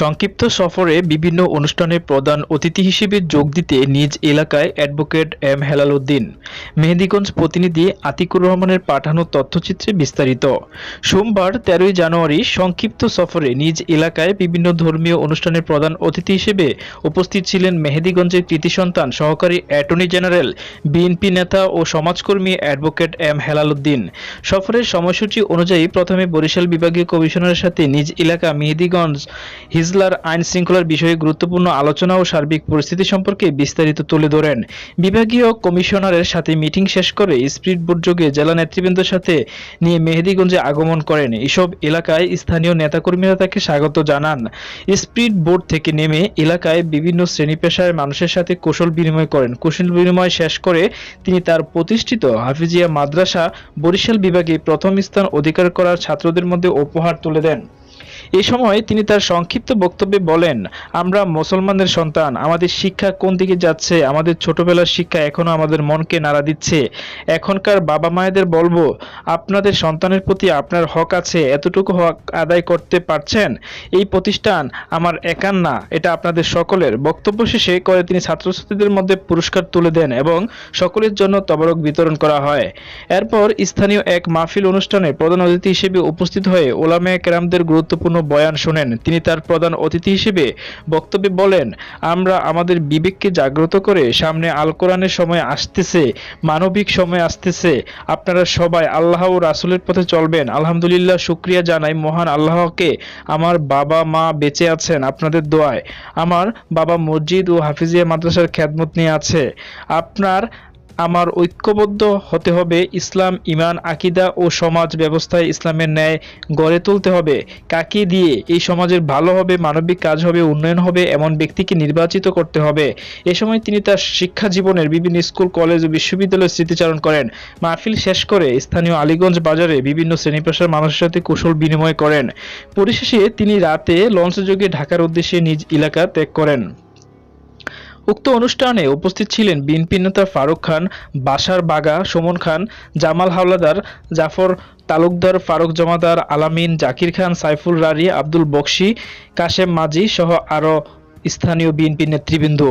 সংক্ষিপ্ত সফরে বিভিন্ন অনুষ্ঠানে প্রধান অতিথি হিসেবে যোগ দিতে নিজ এলাকায় অ্যাডভোকেট এম হেলাল উদ্দিন মেহেদিগঞ্জ প্রতিনিধি আতিকুর রহমানের পাঠানো তথ্যচিত্রে বিস্তারিত। সোমবার তেরোই জানুয়ারি সংক্ষিপ্ত সফরে নিজ এলাকায় বিভিন্ন ধর্মীয় অনুষ্ঠানের প্রধান অতিথি হিসেবে উপস্থিত ছিলেন মেহেদিগঞ্জের কৃতি সন্তান সহকারী অ্যাটর্নি জেনারেল, বিএনপি নেতা ও সমাজকর্মী অ্যাডভোকেট এম হেলাল উদ্দিন সফরের সময়সূচি অনুযায়ী প্রথমে বরিশাল বিভাগীয় কমিশনারের সাথে নিজ এলাকা মেহেদিগঞ্জ হিজলার আইন শৃঙ্খলার বিষয়ে গুরুত্বপূর্ণ আলোচনা ও সার্বিক পরিস্থিতি সম্পর্কে বিস্তারিত তুলে ধরেন। বিভাগীয় কমিশনারের সাথে মিটিং শেষ করে স্পিড বোট যোগে জেলা নেতৃবৃন্দের সাথে নিয়ে মেহেদিগঞ্জে আগমন করেন। এসব এলাকায় স্থানীয় নেতাকর্মীরা তাকে স্বাগত জানান। স্পিড বোর্ড থেকে নেমে এলাকায় বিভিন্ন শ্রেণি পেশার মানুষের সাথে কৌশল বিনিময় করেন। কৌশল বিনিময় শেষ করে তিনি তার প্রতিষ্ঠিত হাফিজিয়া মাদ্রাসা বরিশাল বিভাগে প্রথম স্থান অধিকার করার ছাত্রদের মধ্যে উপহার তুলে দেন। এ সময় তিনি তার সংক্ষিপ্ত বক্তব্যে বলেন, আমরা মুসলমানদের সন্তান, আমাদের শিক্ষা কোন দিকে যাচ্ছে? আমাদের ছোটবেলার শিক্ষা এখনও আমাদের মনকে নাড়া দিচ্ছে। এখনকার বাবা মায়েদের বলব, আপনাদের সন্তানের প্রতি আপনার হক আছে, এতটুকু হক আদায় করতে পারছেন? এই প্রতিষ্ঠান আমার একার না, এটা আপনাদের সকলের। বক্তব্য শেষে করে তিনি ছাত্রছাত্রীদের মধ্যে পুরস্কার তুলে দেন এবং সকলের জন্য তবরক বিতরণ করা হয়। এরপর স্থানীয় এক মাহফিল অনুষ্ঠানে প্রধান অতিথি হিসেবে উপস্থিত হয়ে ওলামে কেরামদের গুরুত্বপূর্ণ বয়ান শোনেন। তিনি তার প্রধান অতিথি হিসেবে বক্তব্যে বলেন, আমরা আমাদের বিবেককে জাগ্রত করে সামনে আল কোরআনের সময় আসতেছে, মানবিক সময় আসতেছে। আপনারা সবাই আল্লাহ ও রাসুলের পথে চলবেন। আলহামদুলিল্লাহ, শুক্রিয়া জানাই মহান আল্লাহকে। আমার বাবা মা বেঁচে আছেন আপনাদের দোয়ায়। আমার বাবা মসজিদ ও হাফিজিয়া মাদ্রাসার খ্যাদমত নিয়ে আছে। আপনার আমার ঐক্যবদ্ধ হতে হবে ইসলাম ইমান আকিদা ও সমাজ ব্যবস্থায় ইসলামের ন্যায় গড়ে তুলতে হবে। কাকে দিয়ে এই সমাজের ভালো হবে, মানবিক কাজ হবে, উন্নয়ন হবে, এমন ব্যক্তিকে নির্বাচিত করতে হবে? এ সময় তিনি তার শিক্ষা জীবনের বিভিন্ন স্কুল, কলেজ ও বিশ্ববিদ্যালয়ের স্মৃতিচারণ করেন। মাহফিল শেষ করে স্থানীয় আলীগঞ্জ বাজারে বিভিন্ন শ্রেণি পেশার মানুষের সাথে কুশল বিনিময় করেন। পরিশেষে তিনি রাতে লঞ্চযোগে ঢাকার উদ্দেশ্যে নিজ এলাকা ত্যাগ করেন। উক্ত অনুষ্ঠানে উপস্থিত ছিলেন বিএনপি নেতা ফারুক খান, বাসার বাগা সুমন খান, জামাল হাওলাদার জাফর তালুকদার ফারুক জমাদার, আলামিন জাকির খান, সাইফুল রারি, আব্দুল বক্সি, কাশেম মাজি সহ আরও স্থানীয় বিএনপি নেতৃবৃন্দ।